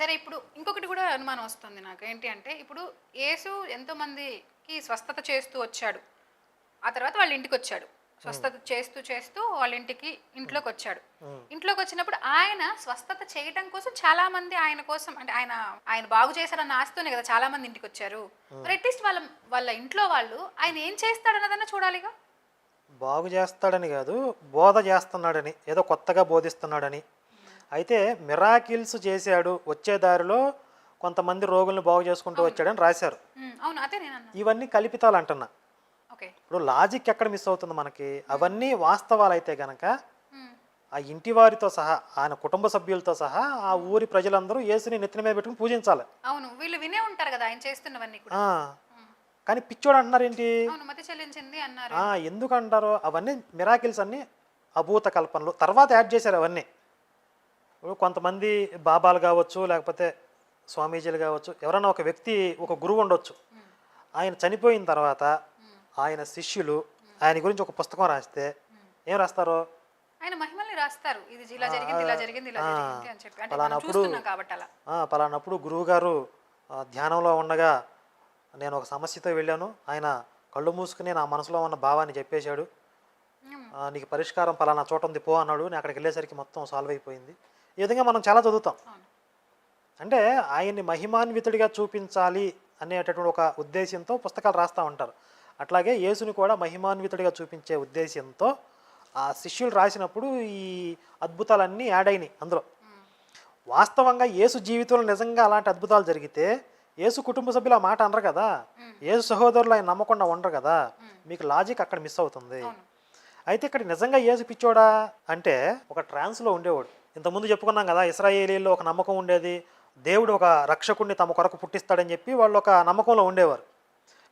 సరే ఇప్పుడు ఇంకొకటి కూడా అనుమానం వస్తుంది నాకు. ఏంటి అంటే ఇప్పుడు యేసు ఎంతో మందికి స్వస్థత చేస్తూ వచ్చాడు. ఆ తర్వాత వాళ్ళ ఇంటికి వచ్చాడు. స్వస్థత చేస్తూ చేస్తూ వాళ్ళ ఇంటికి ఇంట్లోకి వచ్చాడు. ఇంట్లోకి వచ్చినప్పుడు ఆయన స్వస్థత చేయటం కోసం చాలా మంది ఆయన కోసం అంటే ఆయన ఆయన బాగు చేశారన్న ఆశతోనే కదా చాలా మంది ఇంటికి వచ్చారు. మరి అట్లీస్ట్ వాళ్ళ వాళ్ళ ఇంట్లో వాళ్ళు ఆయన ఏం చేస్తాడన్నదన్నా చూడాలిగా బాగు చేస్తాడని కాదు బోధ చేస్తున్నాడని ఏదో కొత్తగా బోధిస్తున్నాడని అయితే మిరాకిల్స్ చేశాడు వచ్చే దారిలో కొంతమంది రోగుల్ని బాగు చేసుకుంటూ వచ్చాడని రాశారు. ఇవన్నీ కల్పితాలు అంటున్నా. ఇప్పుడు లాజిక్ ఎక్కడ మిస్ అవుతుంది మనకి? అవన్నీ వాస్తవాలు అయితే గనక ఆ ఇంటి వారితో సహా ఆయన కుటుంబ సభ్యులతో సహా ఆ ఊరి ప్రజలందరూ యేసుని నెత్తిన మీద పెట్టుకుని పూజించాలి. అవును వీళ్ళు వినే ఉంటారు కదా ఆయన చేస్తున్నవన్నీ కానీ పిచ్చోడు అంటున్నారు ఏంటి? అవును మతి చెల్లించింది అన్నారు. ఆ, ఎందుకు అంటారు అవన్నీ మిరాకిల్స్ అన్నీ అభూత కల్పనలు. తర్వాత యాడ్ చేశారు అవన్నీ. కొంతమంది బాబాలు కావచ్చు లేకపోతే స్వామీజీలు కావచ్చు ఎవరైనా ఒక వ్యక్తి ఒక గురువు ఉండొచ్చు. ఆయన చనిపోయిన తర్వాత ఆయన శిష్యులు ఆయన గురించి ఒక పుస్తకం రాస్తే ఏం రాస్తారు? ఆయన మహిమల్ని రాస్తారు. ఇది ఇలా జరిగింది ఇలా జరిగింది ఇలా ఆ, జరిగింది అని చెప్పి. అంటే మనం పలానప్పుడు- చూస్తున్నాం కాబట్టి అలా. ఆ, పలానప్పుడు గురువుగారు ఆ, ధ్యానంలో ఉండగా నేను ఒక సమస్యతో వెళ్ళాను. ఆయన కళ్ళు మూసుకుని నా మనసులో ఉన్న భావాన్ని చెప్పేశాడు. నీకు పరిష్కారం పలానా చోట ఉంది పో అన్నాడు. నేను అక్కడికి వెళ్ళేసరికి మొత్తం సాల్వ్ అయిపోయింది. ఈ విధంగా మనం చాలా చదువుతాం. అంటే ఆయన్ని మహిమాన్వితుడిగా చూపించాలి అనేటటువంటి ఒక ఉద్దేశంతో పుస్తకాలు రాస్తూ ఉంటారు. అట్లాగే యేసుని కూడా మహిమాన్వితుడిగా చూపించే ఉద్దేశంతో ఆ శిష్యులు రాసినప్పుడు ఈ అద్భుతాలన్నీ యాడ్ అయినాయి అందులో. వాస్తవంగా యేసు జీవితంలో నిజంగా అలాంటి అద్భుతాలు జరిగితే యేసు కుటుంబ సభ్యులు ఆ మాట అనరు కదా? యేసు సహోదరులు ఆయన నమ్మకుండా ఉండరు కదా? మీకు లాజిక్ అక్కడ మిస్ అవుతుంది. అయితే ఇక్కడ నిజంగా యేసు పిచ్చోడా? అంటే ఒక ట్రాన్స్లో ఉండేవాడు. ఇంతకుముందు చెప్పుకున్నాం కదా ఇస్రాయేలీల్లో ఒక నమ్మకం ఉండేది దేవుడు ఒక రక్షకుడిని తమ కొరకు పుట్టిస్తాడని చెప్పి వాళ్ళు ఒక నమ్మకంలో ఉండేవారు.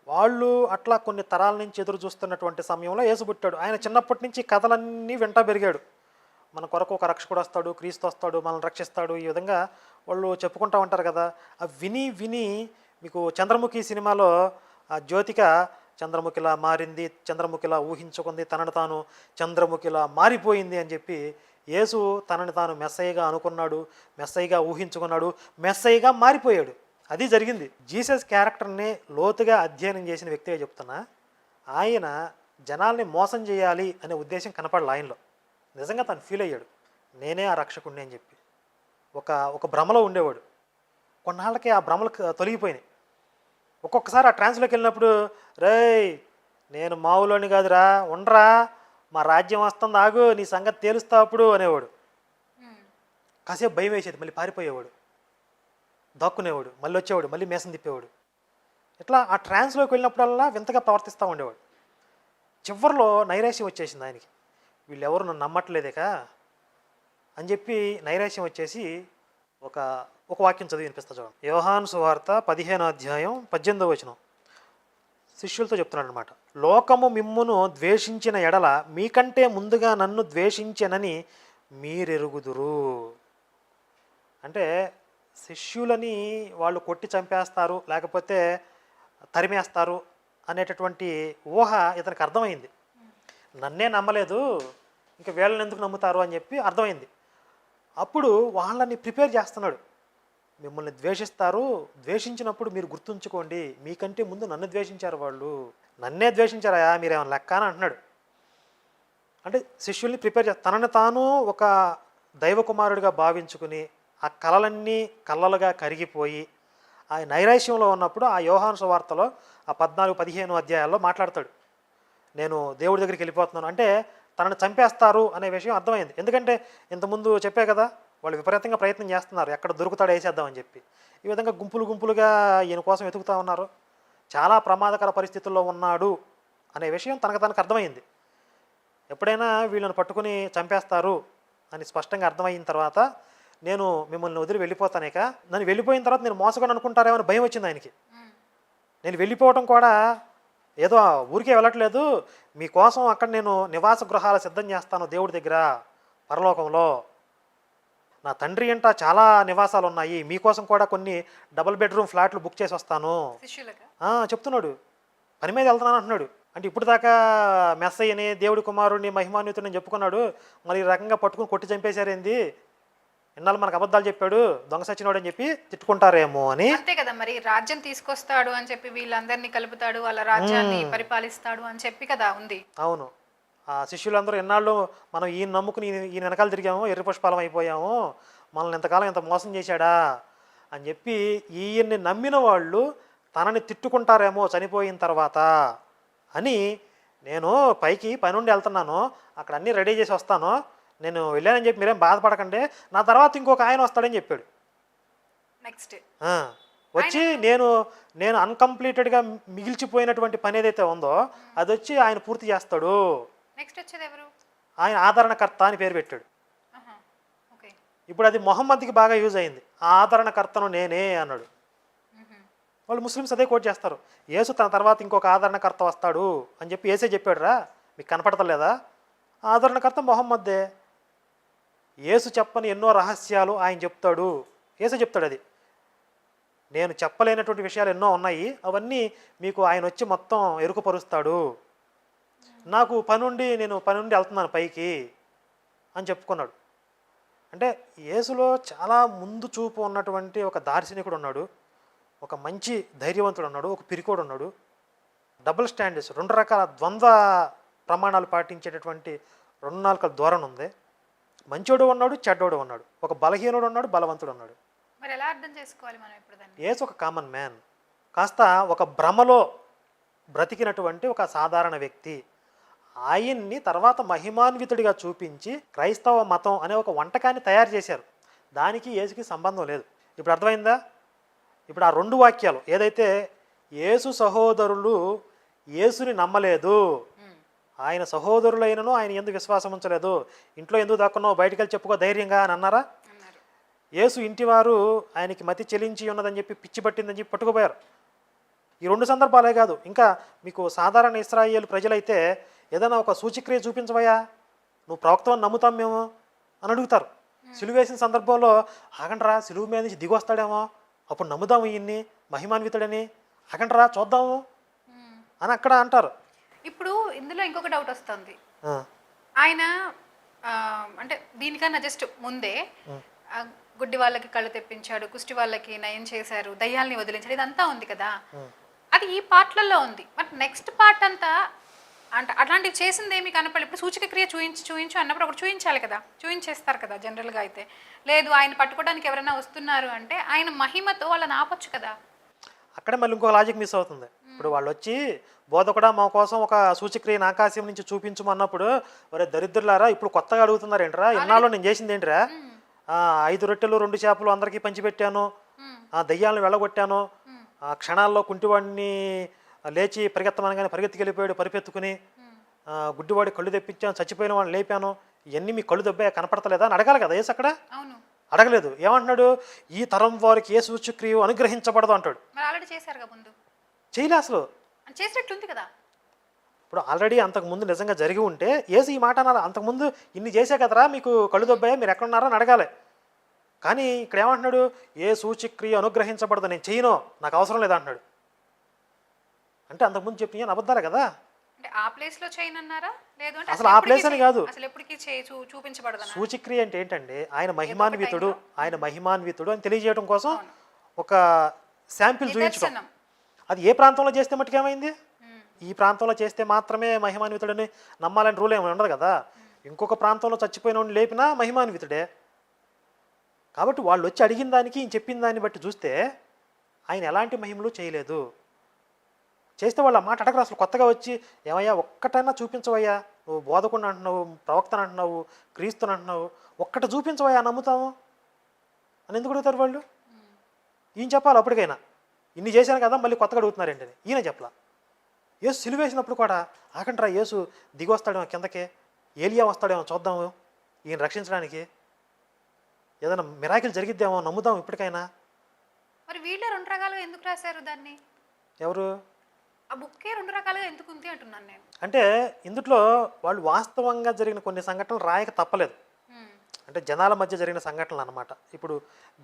వాళ్ళు అట్లా కొన్ని తరాల నుంచి ఎదురు చూస్తున్నటువంటి సమయంలో యేసు పుట్టాడు. ఆయన చిన్నప్పటి నుంచి కథలన్నీ వెంట పెరిగాడు. మన కొరకు ఒక రక్షకుడు వస్తాడు క్రీస్తు వస్తాడు మనల్ని రక్షిస్తాడు ఈ విధంగా వాళ్ళు చెప్పుకుంటూ ఉంటారు కదా. ఆ విని విని మీకు చంద్రముఖి సినిమాలో ఆ జ్యోతిక చంద్రముఖిలా మారింది చంద్రముఖిలా ఊహించుకుంది తనను తాను చంద్రముఖిలా మారిపోయింది అని చెప్పి యేసు తనని తాను మెస్సయ్యగా అనుకున్నాడు మెస్సయ్యగా ఊహించుకున్నాడు మెస్సయ్యగా మారిపోయాడు. అది జరిగింది. జీసస్ క్యారెక్టర్ని లోతుగా అధ్యయనం చేసిన వ్యక్తిగా చెప్తున్నా ఆయన జనాల్ని మోసం చేయాలి అనే ఉద్దేశం కనపడాలి ఆయనలో. నిజంగా తను ఫీల్ అయ్యాడు. నేనే ఆ రక్షకుడిని అని చెప్పి. ఒక ఒక భ్రమలో ఉండేవాడు. కొన్నాళ్ళకి ఆ భ్రమలు తొలగిపోయినాయి. ఒక్కొక్కసారి ఆ ట్రాన్స్లోకి వెళ్ళినప్పుడు రేయ్ నేను మావులోని కాదురా ఉండరా మా రాజ్యం వస్తుంది ఆగు నీ సంగతి తేలుస్తా అప్పుడు అనేవాడు. కాసేపు భయం వేసేది మళ్ళీ పారిపోయేవాడు. దాక్కునేవాడు మళ్ళీ వచ్చేవాడు మళ్ళీ మేసం తిప్పేవాడు. ఇట్లా ఆ ట్రాన్స్లోకి వెళ్ళినప్పుడల్లా వింతగా ప్రవర్తిస్తూ ఉండేవాడు. చివరిలో నైరాశ్యం వచ్చేసింది ఆయనకి. వీళ్ళెవరు నన్ను నమ్మట్లేదేక? అని చెప్పి నైరాశ్యం వచ్చేసి ఒక ఒక వాక్యం చదివి వినిపిస్తా చూడండి. యోహాన్ సువార్త పదిహేను అధ్యాయం పద్దెనిమిదో వచనం. శిష్యులతో చెప్తున్నాడు అనమాట లోకము మిమ్మును ద్వేషించిన ఎడల మీకంటే ముందుగా నన్ను ద్వేషించనని మీరెరుగుదురు. అంటే శిష్యులని వాళ్ళు కొట్టి చంపేస్తారు లేకపోతే తరిమేస్తారు అనేటటువంటి ఊహ ఇతనికి అర్థమైంది. నన్నే నమ్మలేదు ఇంకా వీళ్ళని ఎందుకు నమ్ముతారు అని చెప్పి అర్థమైంది. అప్పుడు వాళ్ళని ప్రిపేర్ చేస్తున్నాడు. మిమ్మల్ని ద్వేషిస్తారు ద్వేషించినప్పుడు మీరు గుర్తుంచుకోండి మీకంటే ముందు నన్ను ద్వేషించారు వాళ్ళు. నన్నే ద్వేషించారా మీరేమైనా లెక్క అని అంటున్నాడు. అంటే శిష్యుల్ని ప్రిపేర్ చేస్తా తనని తాను ఒక దైవకుమారుడిగా భావించుకుని ఆ కళలన్నీ కళ్ళలుగా కరిగిపోయి ఆ నైరాశ్యంలో ఉన్నప్పుడు ఆ యోహాను సువార్తలో ఆ పద్నాలుగు పదిహేను అధ్యాయాల్లో మాట్లాడతాడు. నేను దేవుడి దగ్గరికి వెళ్ళిపోతున్నాను. అంటే తనని చంపేస్తారు అనే విషయం అర్థమైంది. ఎందుకంటే ఇంతకుముందు చెప్పే కదా వాళ్ళు విపరీతంగా ప్రయత్నం చేస్తున్నారు. ఎక్కడ దొరుకుతాడో వేసేద్దామని చెప్పి. ఈ విధంగా గుంపులు గుంపులుగా ఈయన కోసం వెతుకుతా ఉన్నారు. చాలా ప్రమాదకర పరిస్థితుల్లో ఉన్నాడు అనే విషయం తనకు తనకు అర్థమైంది. ఎప్పుడైనా వీళ్ళని పట్టుకుని చంపేస్తారు అని స్పష్టంగా అర్థమైన తర్వాత నేను మిమ్మల్ని వదిలి వెళ్ళిపోతానేక నన్ను వెళ్ళిపోయిన తర్వాత నేను మోసగా అనుకుంటారేమో అని భయం వచ్చింది ఆయనకి. నేను వెళ్ళిపోవటం కూడా ఏదో ఊరికే వెళ్ళట్లేదు. మీకోసం అక్కడ నేను నివాస గృహాలు సిద్ధం చేస్తాను దేవుడి దగ్గర పరలోకంలో. నా తండ్రి అంట చాలా నివాసాలు ఉన్నాయి. మీకోసం కూడా కొన్ని డబుల్ బెడ్రూమ్ ఫ్లాట్లు బుక్ చేసి వస్తాను. చెప్తున్నాడు. పని మీద వెళ్తున్నాను అంటున్నాడు. అంటే ఇప్పుడు దాకా మెస్సయ్యని దేవుడి కుమారుడిని మహిమాన్వితుడిని చెప్పుకున్నాడు. మరి ఈ రకంగా పట్టుకుని కొట్టి చంపేశారేంది? ఇన్నాళ్ళు మనకు అబద్ధాలు చెప్పాడు దొంగ సచ్చినోడు అని చెప్పి తిట్టుకుంటారేమో అని. అంతే కదా మరి. రాజ్యం తీసుకొస్తాడు అని చెప్పి వీళ్ళందరినీ కలుపుతాడు వాళ్ళ రాజ్యాన్ని పరిపాలిస్తాడు అని చెప్పి కదా ఉంది. అవును. ఆ శిష్యులందరూ ఎన్నాళ్ళు మనం ఈయన నమ్ముకుని ఈయన- వెనకాల తిరిగాము ఎర్రి పుష్పాలం అయిపోయాము. మనల్ని ఎంతకాలం ఎంత మోసం చేశాడా? అని చెప్పి ఈయన్ని నమ్మిన వాళ్ళు తనని తిట్టుకుంటారేమో చనిపోయిన తర్వాత అని నేను పైకి పని నుండి వెళ్తున్నాను. అక్కడ అన్నీ రెడీ చేసి వస్తాను. నేను వెళ్ళానని చెప్పి మీరేం బాధపడకండి. నా తర్వాత ఇంకొక ఆయన వస్తాడని చెప్పాడు. నెక్స్ట్ వచ్చి నేను నేను అన్కంప్లీటెడ్గా మిగిల్చిపోయినటువంటి పని ఏదైతే ఉందో అది వచ్చి ఆయన పూర్తి చేస్తాడు. నెక్స్ట్ వచ్చేది ఎవరు? ఆయన ఆదరణకర్త అని పేరు పెట్టాడు. ఇప్పుడు అది మొహమ్మద్కి బాగా యూజ్ అయింది. ఆ ఆదరణకర్తను నేనే అన్నాడు. వాళ్ళు ముస్లిమ్స్ అదే కోట్ చేస్తారు. యేసు తన తర్వాత ఇంకొక ఆదరణకర్త వస్తాడు అని చెప్పి ఏసే చెప్పాడు రా మీకు కనపడతలేదా? ఆ ఆదరణకర్త మొహమ్మద్దే. యేసు చెప్పని ఎన్నో రహస్యాలు ఆయన చెప్తాడు. ఏసే చెప్తాడు అది. నేను చెప్పలేనటువంటి విషయాలు ఎన్నో ఉన్నాయి అవన్నీ మీకు ఆయన వచ్చి మొత్తం ఎరుకుపరుస్తాడు. నాకు పనుండి నేను పని నుండి వెళ్తున్నాను పైకి అని చెప్పుకున్నాడు. అంటే యేసులో చాలా ముందు చూపు ఉన్నటువంటి ఒక దార్శనికుడు ఉన్నాడు. ఒక మంచి ధైర్యవంతుడు ఉన్నాడు ఒక పిరికోడు ఉన్నాడు డబుల్ స్టాండర్డ్స్ రెండు రకాల ద్వంద్వ ప్రమాణాలు పాటించేటటువంటి రెండు నాలుగు ధోరణి ఉంది. మంచోడు ఉన్నాడు చెడ్డోడు ఉన్నాడు. ఒక బలహీనుడు ఉన్నాడు బలవంతుడు ఉన్నాడు. మరి ఎలా అర్థం చేసుకోవాలి మనం ఇప్పుడు ఏసు ఒక కామన్ మ్యాన్ కాస్త ఒక భ్రమలో బ్రతికినటువంటి ఒక సాధారణ వ్యక్తి. ఆయన్ని తర్వాత మహిమాన్వితుడిగా చూపించి క్రైస్తవ మతం అనే ఒక వంటకాన్ని తయారు చేశారు. దానికి యేసుకి సంబంధం లేదు. ఇప్పుడు అర్థమైందా? ఇప్పుడు ఆ రెండు వాక్యాలు ఏదైతే యేసు సహోదరులు యేసుని నమ్మలేదు మ్మ్. ఆయన సహోదరులైనను ఆయన ఎందుకు విశ్వాసం ఉంచలేదు? ఇంట్లో ఎందుకు దాక్కున్నావు? బయటికి వెళ్ళి చెప్పుకో ధైర్యంగా అని అన్నారా? యేసు ఇంటివారు ఆయనకి మతి చెలించి ఉన్నదని చెప్పి పిచ్చి పట్టిందని చెప్పి పట్టుకుపోయారు. ఈ రెండు సందర్భాలే కాదు. ఇంకా మీకు సాధారణ ఇస్రాయేల్ ప్రజలైతే ఏదైనా ఒక సూచిక్రియ చూపించవయ్యా? నువ్వు ప్రవక్తవని నమ్ముతాం మేము అని అడుగుతారు. సిలువ వేసిన సందర్భంలో ఆగండ్రా సిలువ మీద నుంచి దిగి వస్తాడేమో? అప్పుడు నమ్ముదాము ఈయన్ని మహిమాన్వితుడని. ఆగండ్రా చూద్దాము. అని అక్కడ అంటారు. ఇప్పుడు ఇందులో ఇంకొక డౌట్ వస్తుంది. ఆయన అంటే దీనికన్నా జస్ట్ ముందే గుడ్డి వాళ్ళకి కళ్ళు తెప్పించాడు కుష్టి వాళ్ళకి నయం చేశారు దయ్యాల్ని వదిలించాడు ఇదంతా ఉంది కదా. అది ఈ పార్ట్లలో ఉంది. బట్ నెక్స్ట్ పార్ట్ అంతా అంటే అట్లాంటివి చేసింది ఏమి కనపడలేదు ఇప్పుడు సూచిక క్రియ చూయించి చూయించు అన్నప్పుడు ఒకటి చూయించాలి కదా. చూయించేస్తారు కదా జనరల్గా అయితే. లేదు ఆయన పట్టుకోవడానికి ఎవరైనా వస్తున్నారు అంటే ఆయన మహిమతో వాళ్ళని ఆపొచ్చు కదా. అక్కడే మళ్ళీ ఇంకో లాజిక్ మిస్ అవుతుంది. ఇప్పుడు వాళ్ళు వచ్చి బోధకుడా మా కోసం ఒక సూచక్రియను ఆకాశం నుంచి చూపించమన్నప్పుడు ఒరే దరిద్రులారా ఇప్పుడు కొత్తగా అడుగుతున్నారు ఏంట్రా? ఇన్నాళ్ళు నేను చేసింది ఏంట్రా? ఐదు రొట్టెలు రెండు చేపలు అందరికీ పంచిపెట్టాను. దయ్యాలను వెళ్ళగొట్టాను. ఆ క్షణాల్లో కుంటివాడిని లేచి పరిగెత్తమనగానే పరిగెత్తుకెళ్ళిపోయాడు పరిపెత్తుకుని గుడ్డివాడి కళ్ళు తెప్పించాను చచ్చిపోయిన వాడిని లేపాను. ఇవన్నీ మీ కళ్ళు దెబ్బే కనపడతలేదా అని అడగాలి కదా ఏసు అక్కడ? అడగలేదు. ఏమంటున్నాడు? ఈ తరం వారికి ఏ సూచక్రియ అనుగ్రహించబడదు అంటాడు. చేయలే అసలు. చేసినట్టుంది కదా. ఇప్పుడు ఆల్రెడీ అంతకుముందు నిజంగా జరిగి ఉంటే ఏసు ఈ మాట అన్నారు. అంతకుముందు ఇన్ని చేసే కదరా మీకు కళ్ళు దొబ్బాయా మీరు ఎక్కడున్నారో అని అడగాలి. కానీ ఇక్కడ ఏమంటున్నాడు? ఏ సూచక్రియ అనుగ్రహించబడదు నేను చేయను నాకు అవసరం లేదు అంటున్నాడు. అంటే అంతకుముందు చెప్పిన అబద్ధాలే కదా? అంటే ఆ ప్లేస్లో చేయనన్నారా? లేదు అంటే అసలు ఆ place అని కాదు. అసలు ఎప్పటికీ చేయి చూ చూపించబడదన్నా సూచక్రియ అంటే ఏంటంటే ఆయన మహిమాన్వితుడు ఆయన మహిమాన్వితుడు అని తెలియజేయడం కోసం ఒక శాంపిల్ చూపించడం అది ఏ ప్రాంతంలో చేస్తే మట్టుకేమైంది. ఈ ప్రాంతంలో చేస్తే మాత్రమే మహిమాన్వితుడని నమ్మాలని రూల్ ఏమి ఉండదు కదా? ఇంకొక ప్రాంతంలో చచ్చిపోయిన లేపినా మహిమాన్వితుడే. కాబట్టి వాళ్ళు వచ్చి అడిగిన దానికి చెప్పిన దాన్ని బట్టి చూస్తే ఆయన ఎలాంటి మహిమలు చేయలేదు. చేస్తే వాళ్ళు ఆ మాట అడగరు. అసలు కొత్తగా వచ్చి ఏమయ్యా ఒక్కటైనా చూపించవయ్యా. నువ్వు బోధకుండా అంటున్నావు ప్రవక్తను అంటున్నావు క్రీస్తుని అంటున్నావు. ఒక్కటి చూపించవయ్యా నమ్ముతాము. అని ఎందుకు అడుగుతారు వాళ్ళు? ఈయన చెప్పాలి అప్పటికైనా. ఇన్ని చేశాను కదా మళ్ళీ కొత్తగా అడుగుతున్నారండి అని. ఈయన చెప్పలా. యేసు సిలువేసినప్పుడు కూడా ఆకంట్రా యేసు దిగి వస్తాడేమో కిందకే ఏలియా వస్తాడేమో చూద్దాము ఈయన రక్షించడానికి. ఏదైనా మిరాకిల్ జరిగిద్దేమో నమ్ముదాం ఇప్పటికైనా. మరి వీళ్ళే రెండు రకాలుగా ఎందుకు రాశారు దాన్ని? ఎవరు? ఆ బుక్కే రెండు రకాలుగా ఎందుకు ఉంది అంటున్నాను నేను. అంటే ఇందులో వాళ్ళు వాస్తవంగా జరిగిన కొన్ని సంఘటనలు రాయక తప్పలేదు. అంటే జనాల మధ్య జరిగిన సంఘటనలు అనమాట ఇప్పుడు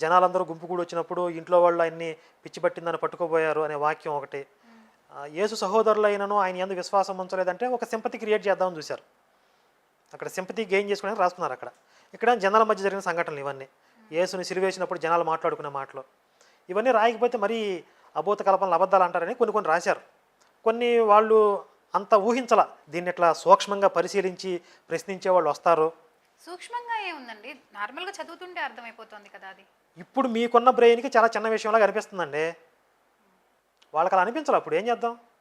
జనాలందరూ గుంపు కూడి వచ్చినప్పుడు ఇంట్లో వాళ్ళు ఆయన్ని పిచ్చి పట్టిందని పట్టుకోబోయారు అనే వాక్యం ఒకటి. యేసు సహోదరులైనను ఆయన ఎందుకు విశ్వాసం ఉంచలేదంటే ఒక సింపతి క్రియేట్ చేద్దామని చూశారు. అక్కడ సింపతి గెయిన్ చేసుకోవడానికి రాసుకున్నారు అక్కడ. ఇక్కడ జనాల మధ్య జరిగిన సంఘటనలు ఇవన్నీ. యేసుని సిరివేసినప్పుడు జనాలు మాట్లాడుకునే మాటలు. ఇవన్నీ రాయకపోతే మరీ అభూత కల్పనలు అబద్ధాలు అంటారని కొన్ని కొన్ని రాశారు. కొన్ని వాళ్ళు అంత ఊహించల దీన్ని ఇట్లా సూక్ష్మంగా పరిశీలించి ప్రశ్నించే వాళ్ళు వస్తారు. సూక్ష్మంగా ఏముందండి? నార్మల్గా చదువుతుంటే అర్థమైపోతుంది కదా అది. ఇప్పుడు మీకున్న బ్రెయిన్కి చాలా చిన్న విషయంలా కనిపిస్తుందండి వాళ్ళకి అలా అనిపించాలి? అప్పుడు ఏం చేద్దాం?